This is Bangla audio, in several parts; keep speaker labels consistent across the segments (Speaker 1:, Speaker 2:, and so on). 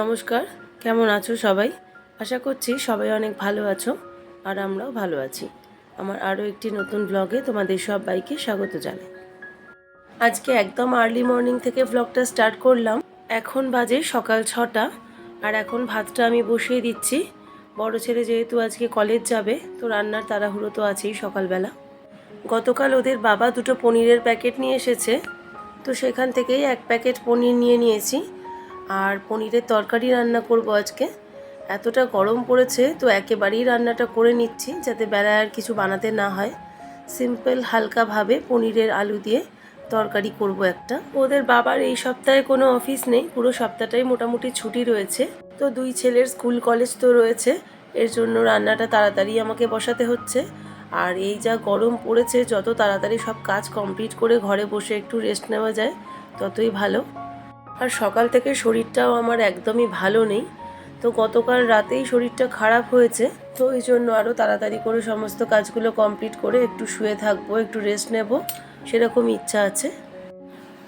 Speaker 1: নমস্কার, কেমন আছো সবাই? আশা করছি সবাই অনেক ভালো আছো আর আমরাও ভালো আছি। আমার আরও একটি নতুন ব্লগে তোমাদের সব বাইকে স্বাগত জানাই। আজকে একদম আর্লি মর্নিং থেকে ব্লগটা স্টার্ট করলাম। এখন বাজে সকাল ছটা আর এখন ভাতটা আমি বসিয়ে দিচ্ছি। বড় ছেলে যেহেতু আজকে কলেজ যাবে, তো রান্নার তাড়াহুড়ো তো আছেই সকালবেলা। গতকাল ওদের বাবা দুটো পনিরের প্যাকেট নিয়ে এসেছে, তো সেখান থেকেই এক প্যাকেট পনির নিয়ে নিয়েছি। আর পনিরের তরকারি রান্না করব আজকে। এতটা গরম পড়েছে, তো একেবারেই রান্নাটা করে নিচ্ছি যাতে বেলায় আর কিছু বানাতে না হয়। সিম্পল হালকাভাবে পনিরের আলু দিয়ে তরকারি করব একটা। ওদের বাবার এই সপ্তাহে কোনো অফিস নেই, পুরো সপ্তাহটাই মোটামুটি ছুটি রয়েছে। তো দুই ছেলের স্কুল, কলেজ তো রয়েছে, এর জন্য রান্নাটা তাড়াতাড়ি আমাকে বসাতে হচ্ছে। আর এই যা গরম পড়েছে, যত তাড়াতাড়ি সব কাজ কমপ্লিট করে ঘরে বসে একটু রেস্ট নেওয়া যায়, ততই ভালো। আর সকাল থেকে শরীরটাও আমার একদমই ভালো নেই। তো গতকাল রাতেই শরীরটা খারাপ হয়েছে। তো ওই জন্য আরও তাড়াতাড়ি করে সমস্ত কাজগুলো কমপ্লিট করে একটু শুয়ে থাকব, একটু রেস্ট নেব সেরকম ইচ্ছা আছে।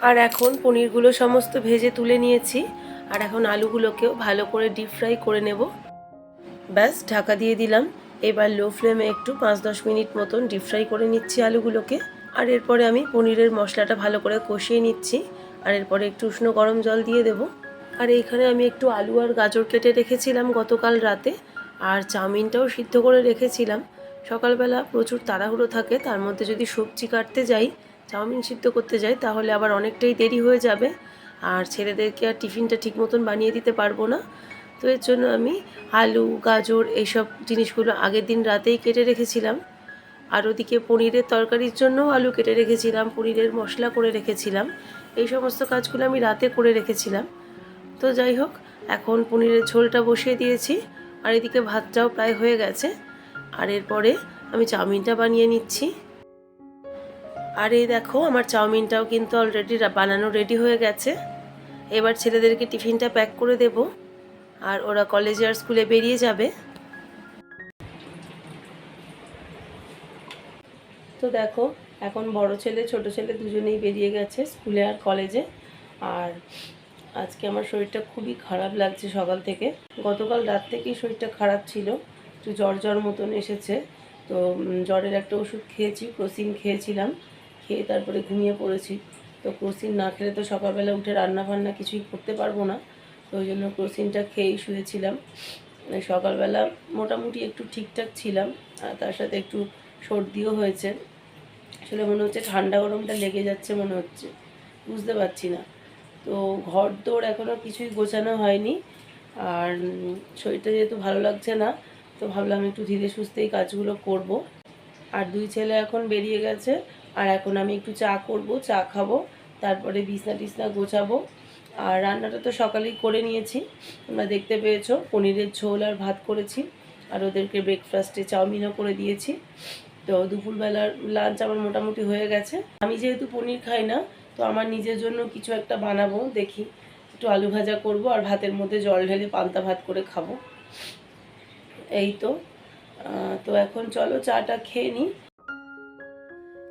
Speaker 1: আর এখন পনিরগুলো সমস্ত ভেজে তুলে নিয়েছি। আর এখন আলুগুলোকেও ভালো করে ডিপ ফ্রাই করে নেব। ব্যাস, ঢাকা দিয়ে দিলাম। এবার লো ফ্লেমে একটু পাঁচ দশ মিনিট মতন ডিপ ফ্রাই করে নিচ্ছি আলুগুলোকে। আর এরপরে আমি পনিরের মশলাটা ভালো করে কষিয়ে নিচ্ছি। আর এরপরে একটু উষ্ণ গরম জল দিয়ে দেবো। আর এইখানে আমি একটু আলু আর গাজর কেটে রেখেছিলাম গতকাল রাতে, আর চাউমিনটাও সিদ্ধ করে রেখেছিলাম। সকালবেলা প্রচুর তাড়াহুড়ো থাকে, তার মধ্যে যদি সবজি কাটতে যাই, চাউমিন সিদ্ধ করতে যাই, তাহলে আবার অনেকটাই দেরি হয়ে যাবে। আর ছেলেদেরকে আর টিফিনটা ঠিক মতন বানিয়ে দিতে পারব না। তো এর জন্য আমি আলু, গাজর এইসব জিনিসগুলো আগের দিন রাতেই কেটে রেখেছিলাম। আর ওদিকে পনিরের তরকারির জন্য আলু কেটে রেখেছিলাম, পনিরের মশলা করে রেখেছিলাম। এই সমস্ত কাজগুলো আমি রাতে করে রেখেছিলাম। তো যাই হোক, এখন পনিরের ঝোলটা বসিয়ে দিয়েছি, আর এদিকে ভাতটাও প্রায় হয়ে গেছে। আর এরপরে আমি চাউমিনটা বানিয়ে নিচ্ছি। আর এই দেখো, আমার চাউমিনটাও কিন্তু অলরেডি বানানো রেডি হয়ে গেছে। এবার ছেলেদেরকে টিফিনটা প্যাক করে দেব। আর ওরা কলেজে আর স্কুলে বেরিয়ে যাবে। তো দেখো এখন বড় ছেলে, ছোট ছেলে দুজনেই বেরিয়ে গেছে স্কুলে আর কলেজে। আর আজকে আমার শরীরটা খুবই খারাপ লাগছে সকাল থেকে। গতকাল রাত থেকেই শরীরটা খারাপ ছিল, একটু জ্বর জ্বর মতন এসেছে। তো জ্বরের একটা ওষুধ খেয়েছি, ক্রোসিন খেয়েছিলাম, খেয়ে তারপরে ঘুমিয়ে পড়েছি। তো ক্রোসিন না খেলে তো সকালবেলা উঠে রান্না বান্না কিছুই করতে পারব না। তো ওই জন্য ক্রোসিনটা খেয়েই শুয়েছিলাম। সকালবেলা মোটামুটি একটু ঠিকঠাক ছিলাম, আর তার সাথে একটু সর্দিও হয়েছে। আসলে মনে হচ্ছে ঠান্ডা গরমটা লেগে যাচ্ছে মনে হচ্ছে। বুঝতে পারছি না। তো ঘর দৌড় এখনও কিছুই গোছানো হয়নি। আর শরীরটা যেহেতু ভালো লাগছে না, তো ভাবলাম একটু ধীরে সুস্থেই কাজগুলো করব। আর দুই ছেলে এখন বেরিয়ে গেছে। আর এখন আমি একটু চা করব, চা খাব, তারপরে বিছনা টিছনা গোছাবো। আর রান্নাটা তো সকালেই করে নিয়েছি। তোমরা দেখতে পেয়েছ, পনিরের ঝোল আর ভাত করেছি। আর ওদেরকে ব্রেকফাস্টে চাউমিনও করে দিয়েছি। তো দুপুরবেলার লাঞ্চ আমার মোটামুটি হয়ে গেছে। আমি যেহেতু পনির খাই না, তো আমার নিজের জন্য কিছু একটা বানাবো, দেখি। একটু আলু ভাজা করব আর ভাতের মধ্যে জল ঢেলে পান্তা ভাত করে খাব। এই তো। তো এখন চলো চাটা খেয়ে নিই।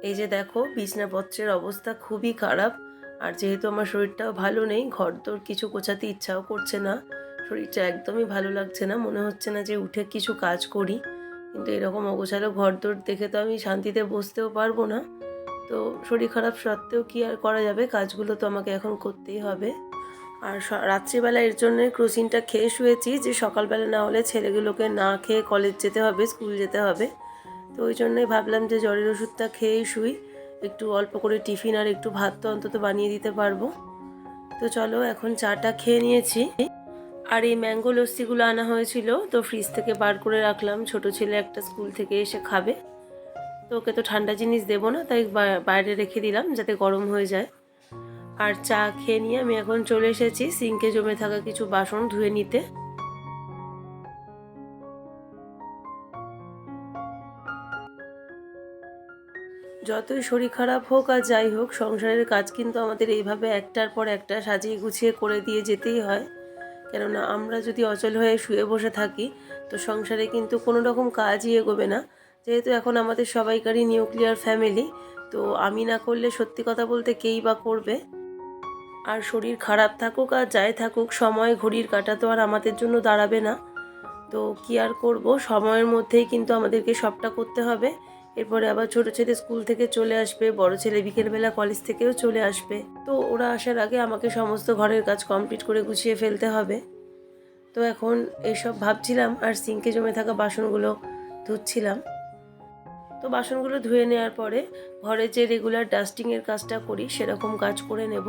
Speaker 1: এই যে দেখো, বিছনাপত্রের অবস্থা খুবই খারাপ। আর যেহেতু আমার শরীরটাও ভালো নেই, ঘর তোর কিছু গোছাতে ইচ্ছাও করছে না। শরীরটা একদমই ভালো লাগছে না। মনে হচ্ছে না যে উঠে কিছু কাজ করি। কিন্তু এরকম অগোছালো ঘর দোর দেখে তো আমি শান্তিতে বসতেও পারব না। তো শরীর খারাপ সত্ত্বেও কি আর করা যাবে? কাজগুলো তো আমাকে এখন করতেই হবে। আর রাত্রিবেলা এর জন্য ক্রোসিনটা খেয়ে শুয়েছি যে সকালবেলা না হলে ছেলেগুলোকে না খেয়ে কলেজ যেতে হবে স্কুল যেতে হবে। তো ওই জন্যই ভাবলাম যে জ্বরের ওষুধটা খেয়েই শুই। একটু অল্প করে টিফিন আর একটু ভাত তো অন্তত বানিয়ে দিতে পারব। তো চলো এখন চাটা খেয়ে নিয়েছি। আর এই ম্যাঙ্গো লস্যিগুলো আনা হয়েছিল, তো ফ্রিজ থেকে বার করে রাখলাম। ছোট ছেলে একটা স্কুল থেকে এসে খাবে। তো ওকে তো ঠান্ডা জিনিস দেবো না, তাই বাইরে রেখে দিলাম যাতে গরম হয়ে যায়। আর চা খেয়ে নিয়ে আমি এখন চলে এসেছি সিঙ্কে জমে থাকা কিছু বাসন ধুয়ে নিতে। যতই শরীর খারাপ হোক আর যাই হোক, সংসারের কাজ কিন্তু আমাদের এইভাবে একটার পর একটা সাজিয়ে গুছিয়ে করে দিয়ে যেতেই হয়। কেননা আমরা যদি অচল হয়ে শুয়ে বসে থাকি, তো সংসারে কিন্তু কোনো রকম কাজই এগোবে না। যেহেতু এখন আমাদের সবাইকারই নিউক্লিয়ার ফ্যামিলি, তো আমি না করলে সত্যি কথা বলতে কেই বা করবে? আর শরীর খারাপ থাকুক আর যাই থাকুক, সময় ঘড়ির কাটা তো আর আমাদের জন্য দাঁড়াবে না। তো কি আর করব? সময়ের মধ্যেই কিন্তু আমাদেরকে সবটা করতে হবে। এরপরে আবার ছোট ছেলে স্কুল থেকে চলে আসবে, বড় ছেলে বিকেলবেলা কলেজ থেকেও চলে আসবে। তো ওরা আসার আগে আমাকে সমস্ত ঘরের কাজ কমপ্লিট করে গুছিয়ে ফেলতে হবে। তো এখন এইসব ভাবছিলাম আর সিঙ্কে জমে থাকা বাসনগুলো ধুচ্ছিলাম। তো বাসনগুলো ধুয়ে নেওয়ার পরে ঘরে যে রেগুলার ডাস্টিংয়ের কাজটা করি, সেরকম কাজ করে নেব।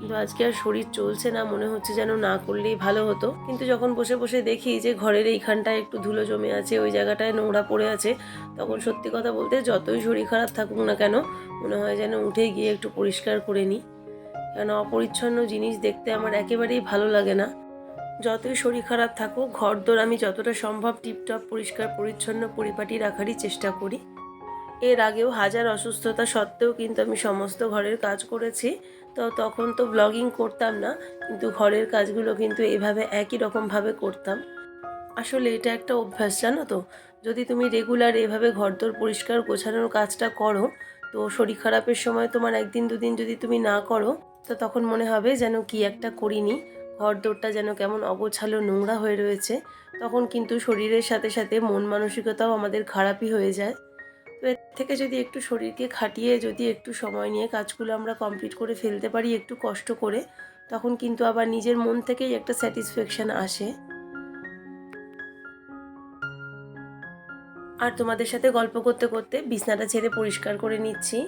Speaker 1: কিন্তু আজকে আর শরীর চলছে না, মনে হচ্ছে যেন না করলেই ভালো হতো। কিন্তু যখন বসে বসে দেখি যে ঘরের এইখানটায় একটু ধুলো জমে আছে, ওই জায়গাটায় নোংরা পড়ে আছে, তখন সত্যি কথা বলতে যতই শরীর খারাপ থাকুক না কেন, মনে হয় যেন উঠে গিয়ে একটু পরিষ্কার করে নিই। কেন অপরিচ্ছন্ন জিনিস দেখতে আমার একেবারেই ভালো লাগে না। যতই শরীর খারাপ থাকুক ঘর দোর আমি যতটা সম্ভব টিপটপ, পরিষ্কার, পরিচ্ছন্ন, পরিপাটি রাখারই চেষ্টা করি। এর আগেও হাজার অসুস্থতা সত্ত্বেও কিন্তু আমি সমস্ত ঘরের কাজ করেছি। তো তখন তো ব্লগিং করতাম না, কিন্তু ঘরের কাজগুলো কিন্তু এভাবে একই রকমভাবে করতাম। আসলে এটা একটা অভ্যাস, জানো তো? যদি তুমি রেগুলার এভাবে ঘরদোর পরিষ্কার গোছানোর কাজটা করো, তো শরীর খারাপের সময় তোমার একদিন দুদিন যদি তুমি না করো, তো তখন মনে হবে যেন কি একটা করিনি। ঘরদোরটা যেন কেমন অগোছালো নোংরা হয়ে রয়েছে। তখন কিন্তু শরীরের সাথে সাথে মন মানসিকতাও আমাদের খারাপই হয়ে যায়। তো এর থেকে যদি একটু শরীরকে খাটিয়ে যদি একটু সময় নিয়ে কাজগুলো আমরা কমপ্লিট করে ফেলতে পারি, একটু কষ্ট করে, তখন কিন্তু আবার নিজের মন থেকেই একটা স্যাটিসফ্যাকশান আসে। আর তোমাদের সাথে গল্প করতে করতে বিছনাটা ছেড়ে পরিষ্কার করে নিচ্ছি।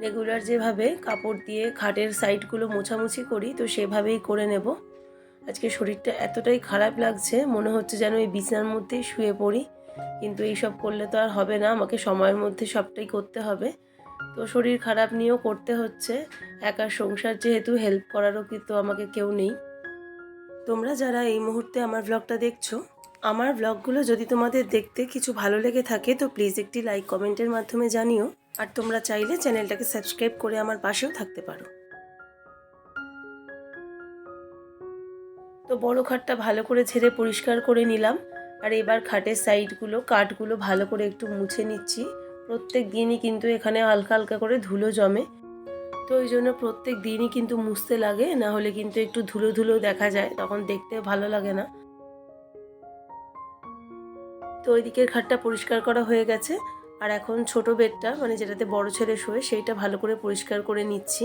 Speaker 1: রেগুলার যেভাবে কাপড় দিয়ে খাটের সাইডগুলো মোছামুছি করি, তো সেভাবেই করে নেব। আজকে শরীরটা এতটাই খারাপ লাগছে, মনে হচ্ছে যেন এই বিছনার মধ্যেই শুয়ে পড়ি। কিন্তু এইসব করলে তো আর হবে না, আমাকে সময়ের মধ্যে সবটাই করতে হবে। তো শরীর খারাপ নিয়েও করতে হচ্ছে, একার সংসার যেহেতু হেল্প করারও কিন্তু আমাকে কেউ নেই। তোমরা যারা এই মুহূর্তে আমার ব্লগটা দেখছ, আমার ব্লগগুলো যদি তোমাদের দেখতে কিছু ভালো লেগে থাকে, তো প্লিজ একটি লাইক কমেন্টের মাধ্যমে জানিও। আর তোমরা চাইলে চ্যানেলটাকে সাবস্ক্রাইব করে আমার পাশেও থাকতে পারো। তো বড় খাটটা ভালো করে ঝেড়ে পরিষ্কার করে নিলাম। আর এবার খাটের সাইডগুলো, কাঠগুলো ভালো করে একটু মুছে নিচ্ছি। প্রত্যেক দিনই কিন্তু এখানে হালকা হালকা করে ধুলো জমে। তো ওই জন্য প্রত্যেক দিনই কিন্তু মুছতে লাগে, না হলে কিন্তু একটু ধুলো ধুলো দেখা যায়, তখন দেখতে ভালো লাগে না। তো ওই দিকের খাটটা পরিষ্কার করা হয়ে গেছে। আর এখন ছোট বেডটা মানে যেটাতে বড় ছেলে শোয়, সেইটা ভালো করে পরিষ্কার করে নিচ্ছি।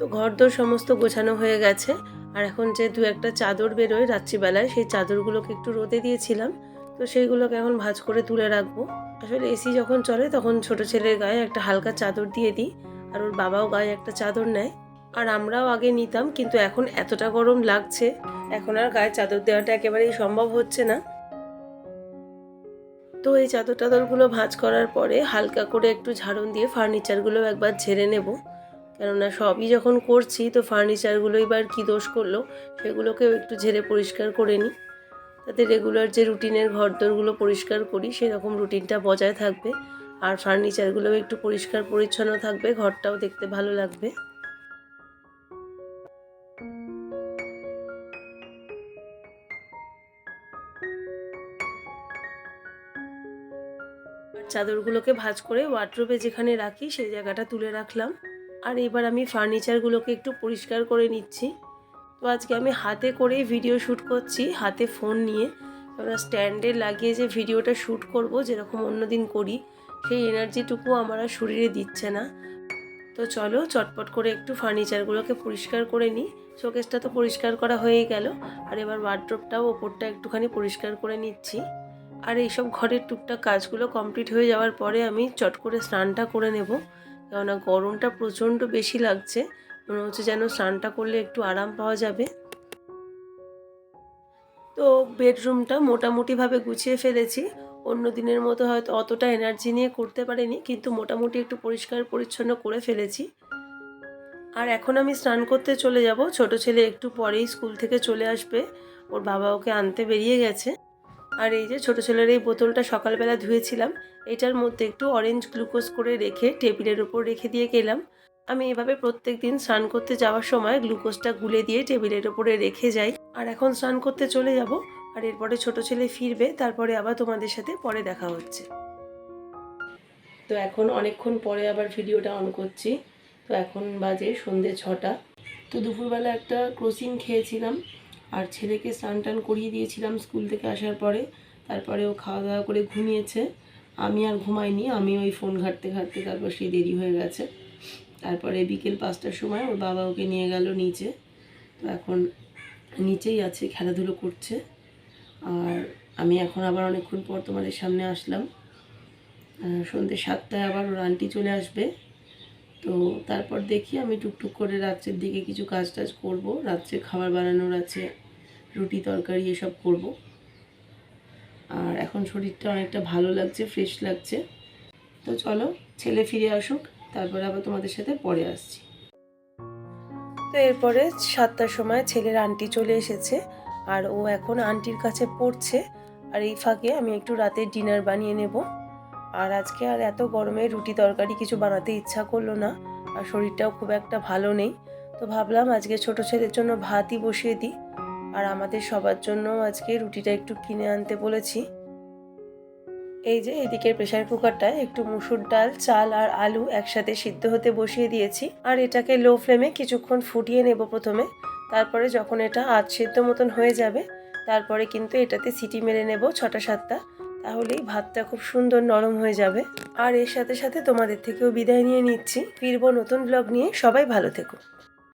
Speaker 1: তো ঘরদোর সমস্ত গোছানো হয়ে গেছে। আর এখন যে দু একটা চাদর বেরোয় রাত্রিবেলায়, সেই চাদরগুলোকে একটু রোদে দিয়েছিলাম। তো সেইগুলোকে এখন ভাঁজ করে তুলে রাখব। আসলে এসি যখন চলে, তখন ছোট ছেলের গায়ে একটা হালকা চাদর দিয়ে দিই। আর ওর বাবাও গায়ে একটা চাদর নেয়। আর আমরাও আগে নিতাম, কিন্তু এখন এতটা গরম লাগছে, এখন আর গায়ে চাদর দেওয়াটা একেবারেই সম্ভব হচ্ছে না। তো এই চাদর টাদরগুলো ভাঁজ করার পরে হালকা করে একটু ঝাড়ন দিয়ে ফার্নিচারগুলো একবার ঝেড়ে নেব। কেননা সবই যখন করছি, তো ফার্নিচারগুলো এবার কী দোষ করল, সেগুলোকেও একটু ঝেড়ে পরিষ্কার করে নিই। তাতে রেগুলার যে রুটিনের ঘর ঘরদোরগুলো পরিষ্কার করি, সেরকম রুটিনটা বজায় থাকবে। আর ফার্নিচারগুলোও একটু পরিষ্কার পরিচ্ছন্ন থাকবে, ঘরটাও দেখতে ভালো লাগবে। চাদরগুলোকে ভাঁজ করে ওয়ার্ড্রোবে যেখানে রাখি, সেই জায়গাটা তুলে রাখলাম। আর এবার আমি ফার্নিচারগুলোকে একটু পরিষ্কার করে নিচ্ছি। তো আজকে আমি হাতে করেই ভিডিও শ্যুট করছি, হাতে ফোন নিয়ে। আমরা স্ট্যান্ডে লাগিয়ে যে ভিডিওটা শ্যুট করব, যেরকম অন্যদিন করি, সেই এনার্জিটুকু আমার আর শরীরে দিচ্ছে না। তো চলো, চটপট করে একটু ফার্নিচারগুলোকে পরিষ্কার করে নিই। শোকেসটা তো পরিষ্কার করা হয়েই গেল। আর এবার ওয়ার্ড্রপটাও ওপরটা একটুখানি পরিষ্কার করে নিচ্ছি। আর এইসব ঘরের টুকটাক কাজগুলো কমপ্লিট হয়ে যাওয়ার পরে আমি চট করে স্নানটা করে নেব। কেননা গরমটা প্রচণ্ড বেশি লাগছে। মনে হচ্ছে যেন স্নানটা করলে একটু আরাম পাওয়া যাবে। তো বেডরুমটা মোটামুটিভাবে গুছিয়ে ফেলেছি। অন্য দিনের মতো হয়তো অতটা এনার্জি নিয়ে করতে পারিনি, কিন্তু মোটামুটি একটু পরিষ্কার পরিচ্ছন্ন করে ফেলেছি। আর এখন আমি স্নান করতে চলে যাব। ছোট ছেলে একটু পরেই স্কুল থেকে চলে আসবে। ওর বাবা ওকে আনতে বেরিয়ে গেছে। আর এই যে ছোটো ছেলের এই বোতলটা সকালবেলা ধুয়েছিলাম, এটার মধ্যে একটু অরেঞ্জ গ্লুকোজ করে রেখে টেবিলের ওপর রেখে দিয়ে গেলাম। আমি এভাবে প্রত্যেক দিন স্নান করতে যাওয়ার সময় গ্লুকোজটা গুলে দিয়ে টেবিলের ওপরে রেখে যাই। আর এখন স্নান করতে চলে যাব, আর এরপরে ছোট ছেলে ফিরবে, তারপরে আবার তোমাদের সাথে পরে দেখা হচ্ছে। তো এখন অনেকক্ষণ পরে আবার ভিডিওটা অন করছি। তো এখন বাজে সন্ধে ছটা। তো দুপুরবেলা একটা ক্রসিং খেয়েছিলাম আর ছেলেকে স্নান টান করিয়ে দিয়েছিলাম স্কুল থেকে আসার পরে। তারপরে ও খাওয়া দাওয়া করে ঘুমিয়েছে। আমি আর ঘুমাইনি, আমি ওই ফোন ঘাঁটতে ঘাঁটতে তারপর সেই দেরি হয়ে গেছে। তারপরে বিকেল পাঁচটার সময় ওর বাবা ওকে নিয়ে গেল নিচে। তো এখন নিচেই আছে, খেলাধুলো করছে। আর আমি এখন আবার অনেকক্ষণ পর তোমাদের সামনে আসলাম। সন্ধ্যে সাতটায় আবার ওর আন্টি চলে আসবে। তো তারপর দেখি আমি টুকটুক করে রাত্রের দিকে কিছু কাজ টাজ করব। রাত্রে খাবার বানানোর আছে, রুটি, তরকারি এসব করব। আর এখন শরীরটা অনেকটা ভালো লাগছে ফ্রেশ লাগছে। তো চলো, ছেলে ফিরে আসুক, তারপরে আবার তোমাদের সাথে পরে আসছি। তো এরপরে সাতটার সময় ছেলের আন্টি চলে এসেছে, আর ও এখন আন্টির কাছে পড়ছে। আর এই ফাঁকে আমি একটু রাতের ডিনার বানিয়ে নেব। আর আজকে আর এত গরমে রুটি তরকারি কিছু বানাতে ইচ্ছা করল না, আর শরীরটাও খুব একটা ভালো নেই। তো ভাবলাম আজকে ছোট ছেলের জন্য ভাতই বসিয়ে দিই, আর আমাদের সবার জন্য আজকে রুটিটা একটু কিনে আনতে বলেছি। এই যে এদিকের প্রেসার কুকারটায় একটু মুসুর ডাল, চাল আর আলু একসাথে সিদ্ধ হতে বসিয়ে দিয়েছি, আর এটাকে লো ফ্লেমে কিছুক্ষণ ফুটিয়ে নেব প্রথমে। তারপরে যখন এটা আধ সিদ্ধ মতন হয়ে যাবে, তারপরে কিন্তু এটাতে সিটি মেরে নেব ছটা সাতটা। তাহলেই ভাতটা খুব সুন্দর নরম হয়ে যাবে। আর এর সাথে সাথে তোমাদের থেকেও বিদায় নিয়ে নিচ্ছি। ফিরবো নতুন ব্লগ নিয়ে। সবাই ভালো থেকো।